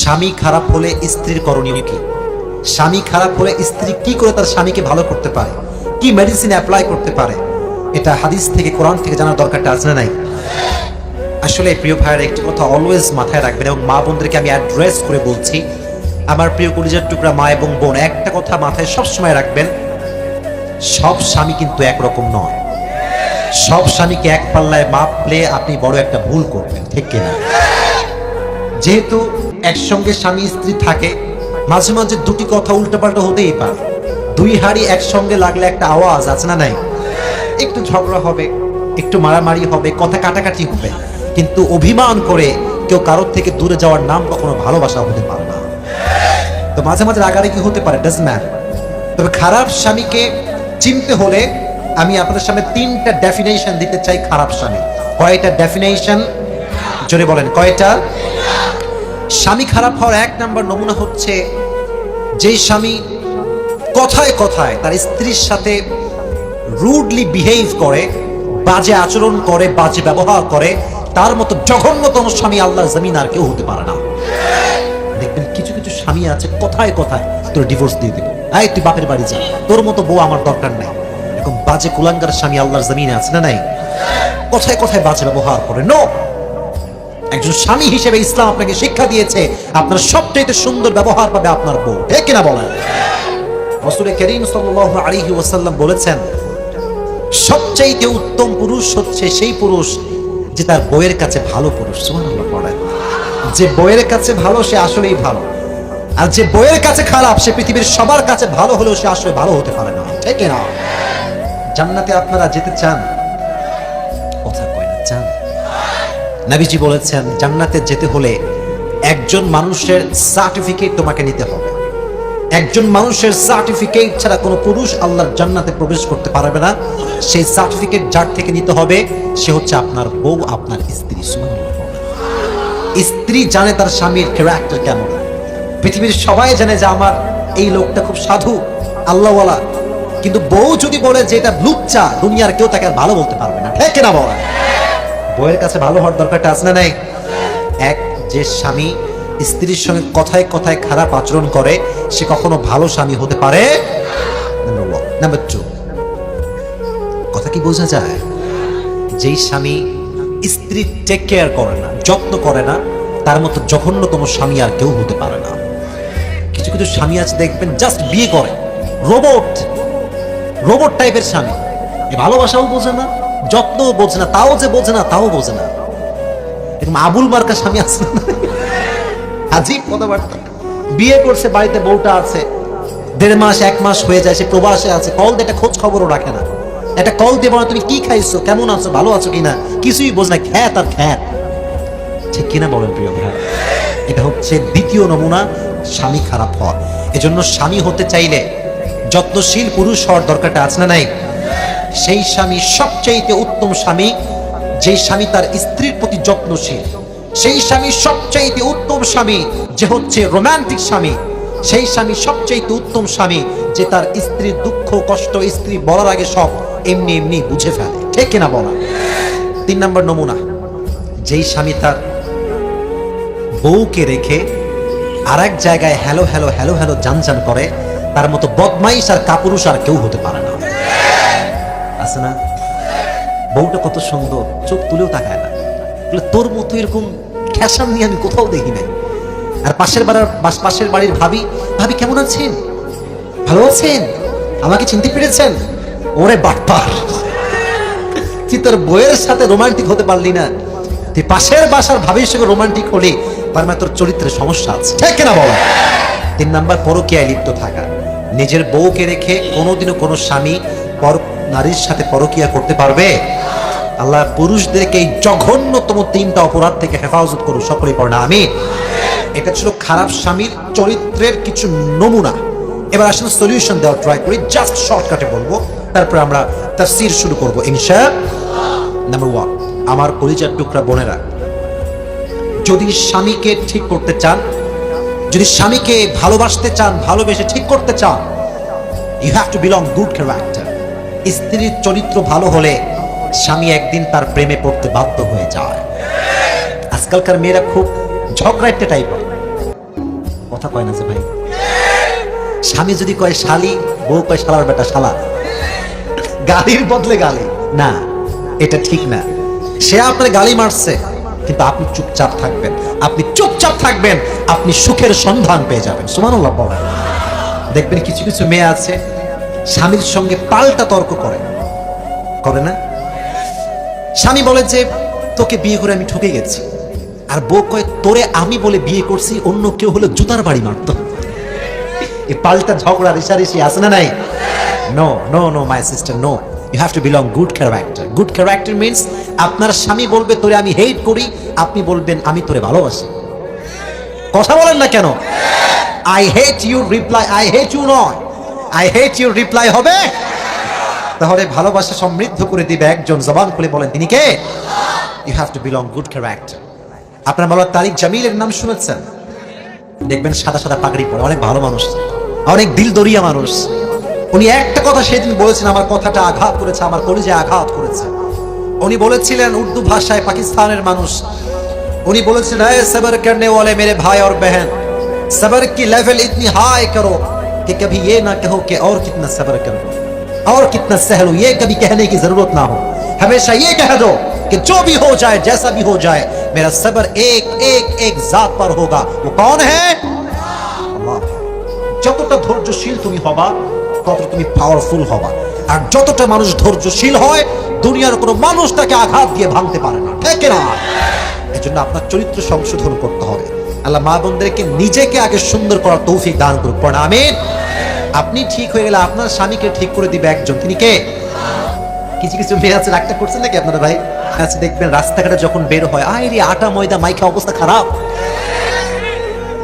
স্বামী খারাপ হলে স্ত্রীর করণীয় কি? স্বামী খারাপ হলে স্ত্রী কি করে তার স্বামীকে ভালো করতে পারে? কি মেডিসিন অ্যাপ্লাই করতে পারে? এটা হাদিস থেকে, কোরআন থেকে জানার দরকারটা আছে নাই? আসলে প্রিয় ভাইয়ের, একটি কথা অলওয়েজ মাথায় রাখবেন এবং মা বোনদেরকে আমি অ্যাড্রেস করে বলছি। আমার প্রিয় কলিজার টুকরা মা এবং বোন, একটা কথা মাথায় সবসময় রাখবেন, সব স্বামী কিন্তু একরকম নয়। সব স্বামীকে এক পাল্লায় মাপলে আপনি বড় একটা ভুল করবেন, ঠিক কিনা? যেহেতু একসঙ্গে স্বামী স্ত্রী থাকে, মাঝে মাঝে দুটি কথা উল্টোপাল্টা হতেই পারে। দুই হাড়ি একসঙ্গে লাগলে একটা আওয়াজ, আছে না নাই? একটু ঝগড়া হবে, একটু মারামারি হবে, কথা কাটাকাটি হবে, কিন্তু অভিমান করে কেউ কারোর থেকে দূরে যাওয়ার নাম কখনো ভালোবাসা হতে পারে না। তো মাঝে মাঝে রাগারাগি হতে পারে? ডাজ ম্যান তবে খারাপ স্বামীকে চিনতে হলে আমি আপনাদের সামনে তিনটা ডেফিনেশন দিতে চাই খারাপ স্বামী কয়টা ডেফিনেশন জোরে বলেন, কয়টা? স্বামী খারাপ হওয়ার এক নাম্বার নমুনা হচ্ছে যেই স্বামী কথায় কথায় তার স্ত্রীর সাথে রুডলি বিহেভ করে, বাজে আচরণ করে, বাজে ব্যবহার করে, তার মতো জঘন্যতম স্বামী আল্লাহর জমিন আর কেউ হতে পারে না। দেখবেন কিছু কিছু স্বামী আছে কথায় কথায় তোর ডিভোর্স দিয়ে দেবো। এই, তুই বাপের বাড়ি যা। তোর মতো বউ আমার দরকার নাই। এরকম বাজে কুলাঙ্গার স্বামী আল্লাহর জমিনে আছে না নাই? কথায় কথায় বাজে ব্যবহার করে। নো একজন স্বামী হিসেবে ইসলাম আপনাকে শিক্ষা দিয়েছে, আপনার সবচাইতে সুন্দর ব্যবহার পাবে আপনার বউ। ঠিক কিনা বলেন? করিম সাল্লাল্লাহু আলাইহি ওয়াসাল্লাম বলেছেন উত্তম পুরুষ হচ্ছে সেই পুরুষ যে তার বউয়ের কাছে ভালো পুরুষ। যে বউয়ের কাছে ভালো, সে আসলেই ভালো। আর যে বউয়ের কাছে খারাপ, সে পৃথিবীর সবার কাছে ভালো হলেও সে আসলে ভালো হতে পারে না। ঠিক না জান্নাতে আপনারা যেতে চান? কথা নাবিজি বলেছেন, জান্নাতে যেতে হলে একজন মানুষের সার্টিফিকেট তোমাকে নিতে হবে। একজন মানুষের সার্টিফিকেট ছাড়া কোনো পুরুষ আল্লাহর জান্নাতে প্রবেশ করতে পারবে না। সেই সার্টিফিকেট যার থেকে নিতে হবে, সে হচ্ছে আপনার বউ, আপনার স্ত্রী। স্ত্রী জানে তার স্বামীর ক্যারেক্টার কেমন। পৃথিবীর সবাই জানে যে আমার এই লোকটা খুব সাধু, আল্লাহওয়ালা। কিন্তু বউ যদি বলে যে এটা লুচ্চা, দুনিয়ার কেউ তাকে আর ভালো বলতে পারবে না। ঠিক না বলেন? বউয়ের কাছে ভালো হওয়ার দরকারটা আছে না নাই? এক, যে স্বামী স্ত্রীর সঙ্গে কথায় কথায় খারাপ আচরণ করে, সে কখনো ভালো স্বামী হতে পারে? টু কথা কি বোঝা যায়? যেই স্বামী স্ত্রী টেক কেয়ার করে না, যত্ন করে না, তার মতো জঘন্যতম স্বামী আর কেউ হতে পারে না। কিছু কিছু স্বামী আছে, দেখবেন জাস্ট বিয়ে করে। রোবট রোবট টাইপের স্বামী। ভালোবাসাও বোঝে না। যত্নও বোঝে না, তাও যে বোঝে না, তাও বোঝে না। এরকম আবুল মার্কা স্বামী আছে না? কথাবার্তা। বিয়ে করছে, বাড়িতে বউটা আছে, দেড় মাস, এক মাস হয়ে যায়, সে প্রবাসে আছে, কল দিয়ে একটা খোঁজ খবরও রাখে না। একটা কল দিয়ে বলো, তুমি কি খাইছো? কেমন আছো? ভালো আছো কিনা কিছুই বোঝ না, খ্যাত আর খ্যাত। ঠিক কিনা বলেন প্রিয় ভাই? এটা হচ্ছে দ্বিতীয় নমুনা স্বামী খারাপ হওয়া। এজন্য স্বামী হতে চাইলে যত্নশীল পুরুষ হওয়ার দরকারটা আছে না নাই? সেই স্বামী সবচাইতে উত্তম স্বামী যেই স্বামী তার স্ত্রীর প্রতি যত্নশীল। সেই স্বামী সবচাইতে উত্তম স্বামী, যে হচ্ছে রোমান্টিক স্বামী। সেই স্বামী সবচাইতে উত্তম স্বামী, যে তার স্ত্রীর দুঃখ, কষ্ট, স্ত্রী বলার আগে সব এমনি এমনি বুঝে ফেলে। ঠিক কিনা বলা? তিন নম্বর নমুনা। যেই স্বামী তার বউকে রেখে আর এক জায়গায় হ্যালো হ্যালো হ্যালো হ্যালো জানজান করে, তার মতো বদমাইশ আর কাপুরুষ আর কেউ হতে পারে না। আছে না? বউটা কত সুন্দর, চোখ তুলেও তাকায় না। তোর মতো এরকম খ্যাসান নিয়ে আমি কোথাও দেখি নাই। আর পাশের বাড়ির পাশের বাড়ির ভাবি ভাবি, কেমন আছেন? ভালো আছেন? আমাকে চিনতে পেরেছেন? ওরে বাটপার তুই তোর বইয়ের সাথে রোমান্টিক হতে পারলি না। তুই পাশের বাসার ভাবির সঙ্গে রোমান্টিক হলে তার মানে তোর চরিত্রের সমস্যা আছে। ঠিক কিনা বলো? তিন নাম্বার পরকীয়ায় লিপ্ত থাকা। নিজের বউকে রেখে কোনোদিনও কোনো স্বামী পর নারীর সাথে পরকীয়া করতে পারবে? আল্লাহ পুরুষদেরকে এই জঘন্যতম তিনটা অপরাধ থেকে হেফাজত করুন, সকলেই পড়ে না আমি এটা ছিল খারাপ স্বামীর চরিত্রের কিছু নমুনা। এবার আসলে সলিউশন দেওয়ার ট্রাই করি জাস্ট শর্টকাটে বলব। তারপরে আমরা তাফসীর শুরু করব, ইনশা নাম্বার ওয়ান আমার পরিচয় টুকরা বোনেরা, যদি স্বামীকে ঠিক করতে চান, যদি স্বামীকে ভালোবাসতে চান, ভালোবেসে ঠিক করতে চান you have to belong good character স্ত্রীর চরিত্র ভালো হলে স্বামী একদিন তার প্রেমে পড়তে বাধ্য হয়ে যায়। আজকালকার মেয়েরা খুব ঝগড়া একটা টাইপের কথা কয় না যে ভাই। স্বামী যদি কয় শালি, বউ কয় শালার বেটা শালা, গালির বদলে গালি। না, এটা ঠিক না। সে আপনার গালি মারছে, কিন্তু আপনি চুপচাপ থাকবেন। আপনি চুপচাপ থাকবেন, আপনি সুখের সন্ধান পেয়ে যাবেন। সুমানুল্লাহ দেখবেন কিছু কিছু মেয়ে আছে স্বামীর সঙ্গে পাল্টা তর্ক করে। করে না? স্বামী বলে যে, তোকে বিয়ে করে আমি ঠকে গেছি। আর বউ কয়, তোরে আমি বলে বিয়ে করছি, অন্য কেউ হলে জুতার বাড়ি মারতো। এই পাল্টা ঝগড়া রেশারেশি আছে না নাই? No no no my sister no you have to belong good character good character means আপনার স্বামী বলবে, তোরে আমি হেট করি, আপনি বলবেন, আমি তোরে ভালোবাসি। কথা বলেন না কেন? I hate you reply I hate you নয় আই হেট ইউর রিপ্লাই হবে। তাহলে ভালোবাসা সমৃদ্ধ করে দিবে একজন জবান খুলে বলেন, তিনি কে? You have to belong good character আপনার বলার তারিক জামিলের নাম শুনেছেন? দেখবেন সাদা সাদা পাগড়ি পরে, অনেক ভালো মানুষ। অনেক দিল দরিয়া মানুষ। উনি একটা কথা সেদিন বলেছেন, আমার কথাটা আঘাত করেছে, আমার কলিজে আঘাত করেছে। উনি বলেছিলেন উর্দু ভাষায় পাকিস্তানের মানুষ। উনি বলেছিলেন সবর করনে বলে মেরে ভাই আর বেহেন। সবর কি লেভেল ইতনি হাই করো। कि कभी ये ना कहो कि और कितना सबर कर लो और कितना सह लो ये कभी कहने की जरूरत ना हो हमेशा ये कह दो कि जो भी हो जाए जैसा भी हो जाए मेरा सबर एक एक एक जात पर होगा वो कौन है আল্লাহ। যতটা ধৈর্যশীল তুমি হবা তত তুমি পাওয়ারফুল হবা আর যতটা মানুষ ধৈর্যশীল হয় দুনিয়ার কোনো মানুষ তাকে আঘাত দিয়ে ভাঙতে পারে না ঠিক না এই জন্য আপনার চরিত্র সংশোধন করতে হবে আল্লাহ মা বোনদেরকে নিজেকে আগে সুন্দর করার তৌফিক দান করুক। পড়া, আমিন। আপনি ঠিক হয়ে গেলে আপনার স্বামীকে ঠিক করে দিবে একজন। তিনি কে? কিছু কিছু মেয়ে আছে, রাগটা করছেন নাকি আপনারা ভাই? আচ্ছা দেখবেন রাস্তাঘাটে যখন বের হয়, আয় রে, আটা, ময়দা, মাইখা, অবস্থা খারাপ।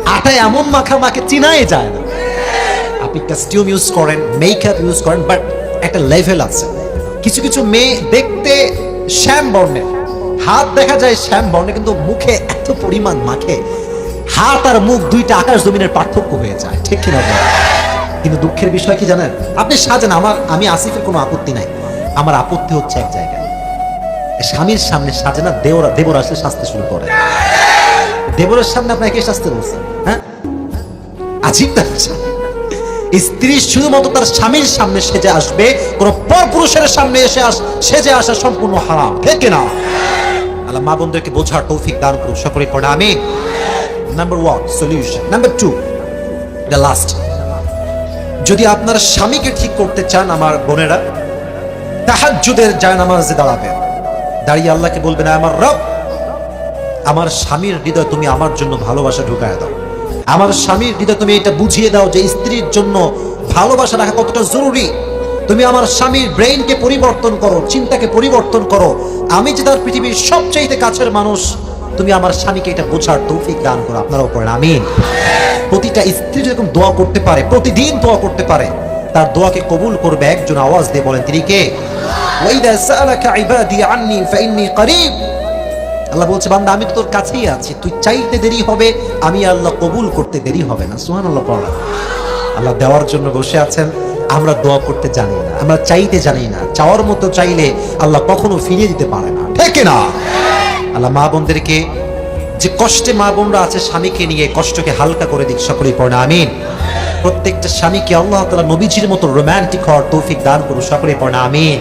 আটা এমন মাখা মাকে চিনাই যায় না। আপনি কাস্টিউম ইউজ করেন মেকআপ ইউজ করেন বাট একটা লেভেল আছে। কিছু কিছু মেয়ে দেখতে শ্যাম বর্ণের হাত দেখা যায় শ্যাম বর্ণে কিন্তু মুখে এত পরিমাণ মাখে। হাত আর মুখ দুইটা আকাশ জমিনের পার্থক্য হয়ে যায়। ঠিক কিনা? কিন্তু দুঃখের বিষয় কি জানেন? আপনি সাজেন, আমার, আমি আসিফের কোনো আপত্তি নাই। আমার আপত্তি হচ্ছে এক জায়গায়। স্বামীর সামনে সাজে না, দেওরা দেবর আসলে সাজতে শুরু করে। দেবরের সামনে আপনাকে কে সাজতে বলছেন হ্যাঁ? আজীব তার স্ত্রী শুধুমাত্র তার স্বামীর সামনে সেজে আসবে, কোন পরপুরুষের সামনে এসে আস সেজে আসা সম্পূর্ণ হারাম। ঠিক না আল্লাহ মা বন্ধুকে বোঝার তৌফিক দান করুক। সকলে পড়ে আমি number one solution number two the last যদি আপনার স্বামীকে ঠিক করতে চান আমার বোনেরা, তাহাজ্জুদের যায় নামাজে দাঁড়াবেন। দাঁড়িয়ে আল্লাহকে বলবেন, আমার রব, আমার স্বামীর হৃদয় তুমি আমার জন্য ভালোবাসা ঢুকায় দাও। আমার স্বামীর হৃদয় তুমি এটা বুঝিয়ে দাও যে স্ত্রীর জন্য ভালোবাসা রাখা কতটা জরুরি। তুমি আমার স্বামীর ব্রেইনকে পরিবর্তন করো, চিন্তাকে পরিবর্তন করো। আমি যে তার পৃথিবীর সবচাইতে কাছের মানুষ তুমি আমার স্বামীকে এটা বোঝার তৌফিক দান করো, আপনারাও করেন আমিন। প্রতিটা স্ত্রী যেরকম দোয়া করতে পারে, প্রতিদিন দোয়া করতে পারে, তার দোয়াকে কবুল করবে, একজন আওয়াজ দিয়ে বলেন, তিনি কে? আল্লাহ বলছে, বান্দা, আমি তো তোর কাছেই আছি, তুই চাইতে দেরি হবে, আমি আল্লাহ কবুল করতে দেরি হবে না। সুহান আল্লাহ পড়া আল্লাহ দেওয়ার জন্য বসে আছেন, আমরা দোয়া করতে জানি না, আমরা চাইতে জানি না, চাওয়ার মতো চাইলে আল্লাহ কখনো ফিরিয়ে দিতে পারে না, ঠিক না আল্লাহ মা বোনদেরকে যে কষ্টে মা বোনরা আছে, স্বামীকে নিয়ে কষ্টকে হালকা করে দিক, সকলেই পড়ে আমিন। প্রত্যেকটা স্বামীকে আল্লাহ তালা নবীজির মতো রোম্যান্টিক হওয়ার তৌফিক দান করুন সকলেই পড়ে আমিন।